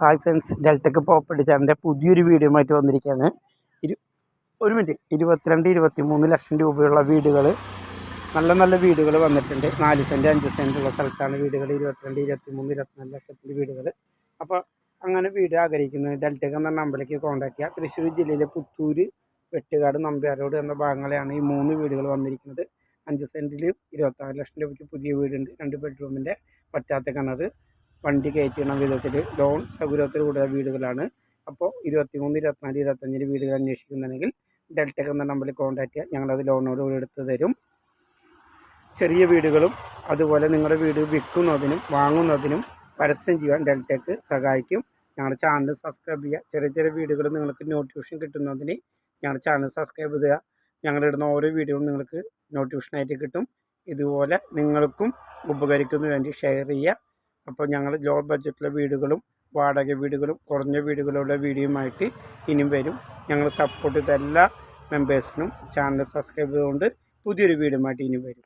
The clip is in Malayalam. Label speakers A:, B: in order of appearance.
A: ഹായ് ഫ്രണ്ട്സ് ഡെൽറ്റക്ക് പ്രോപ്പർട്ടി ചാനലിന്റെ പുതിയൊരു വീഡിയോ ആയിട്ട് വന്നിരിക്കുകയാണ്. ഇരു ഒരു മിനിറ്റ് ഇരുപത്തിരണ്ട് ഇരുപത്തി മൂന്ന് ലക്ഷം രൂപയുള്ള വീടുകൾ. നല്ല നല്ല വീടുകൾ വന്നിട്ടുണ്ട്. നാല് സെന്റ് അഞ്ച് സെന്റ് ഉള്ള സ്ഥലത്താണ് വീടുകൾ. ഇരുപത്തിരണ്ട് ഇരുപത്തി മൂന്ന് ഇരുപത്തിനാല് ലക്ഷത്തിന്റെ വീടുകൾ. അപ്പോൾ അങ്ങനെ വീട് ആഗ്രഹിക്കുന്നത് ഡെൽറ്റക്ക് എന്ന നമ്പറിലേക്ക് കോൺടാക്റ്റ് ചെയ്യുക തൃശ്ശൂർ ജില്ലയിലെ പുത്തൂര് വെട്ടുകാട് നമ്പ്യാരോട് എന്ന ഭാഗങ്ങളെയാണ് ഈ മൂന്ന് വീടുകൾ വന്നിരിക്കുന്നത്. അഞ്ച് സെന്റിൽ ഇരുപത്താറ് ലക്ഷം രൂപയ്ക്ക് പുതിയ വീടുണ്ട്. രണ്ട് ബെഡ്റൂമിന്റെ പറ്റാത്ത കിണർ വണ്ടി കയറ്റണം വിധത്തിൽ ലോൺ സൗകര്യത്തിലൂടെ വീടുകളാണ്. അപ്പോൾ ഇരുപത്തിമൂന്ന് ഇരുപത്തിനാല് ഇരുപത്തഞ്ചിന് വീടുകൾ അന്വേഷിക്കുന്നുണ്ടെങ്കിൽ ഡെൽറ്റക് എന്ന നമ്പറിൽ കോൺടാക്ട് ചെയ്യുക ഞങ്ങളത് ലോണോട് കൂടി എടുത്ത് തരും. ചെറിയ വീടുകളും അതുപോലെ നിങ്ങളുടെ വീട് വിൽക്കുന്നതിനും വാങ്ങുന്നതിനും പരസ്യം ചെയ്യാൻ ഡെൽറ്റക്ക് സഹായിക്കും. ഞങ്ങളുടെ ചാനൽ സബ്സ്ക്രൈബ് ചെയ്യുക. ചെറിയ ചെറിയ വീടുകൾ നിങ്ങൾക്ക് നോട്ടിഫിക്കേഷൻ കിട്ടുന്നതിന് ഞങ്ങളുടെ ചാനൽ സബ്സ്ക്രൈബ് ചെയ്യുക. ഞങ്ങളിടുന്ന ഓരോ വീഡിയോയും നിങ്ങൾക്ക് നോട്ടിഫിക്കേഷനായിട്ട് കിട്ടും. ഇതുപോലെ നിങ്ങൾക്കും ഉപകരിക്കുന്നതിന് വേണ്ടി ഷെയർ ചെയ്യുക. അപ്പോൾ ഞങ്ങൾ ലോ ബഡ്ജറ്റിലെ വീടുകളും വാടക വീടുകളും കുറഞ്ഞ വീടുകളുടെ വീഡിയോയുമായിട്ട് ഇനിയും വരും. ഞങ്ങൾ സപ്പോർട്ട് ചെയ്ത എല്ലാ മെമ്പേഴ്സിനും ചാനൽ സബ്സ്ക്രൈബ് ചെയ്തുകൊണ്ട് പുതിയൊരു വീഡിയോയുമായിട്ട് ഇനിയും വരും.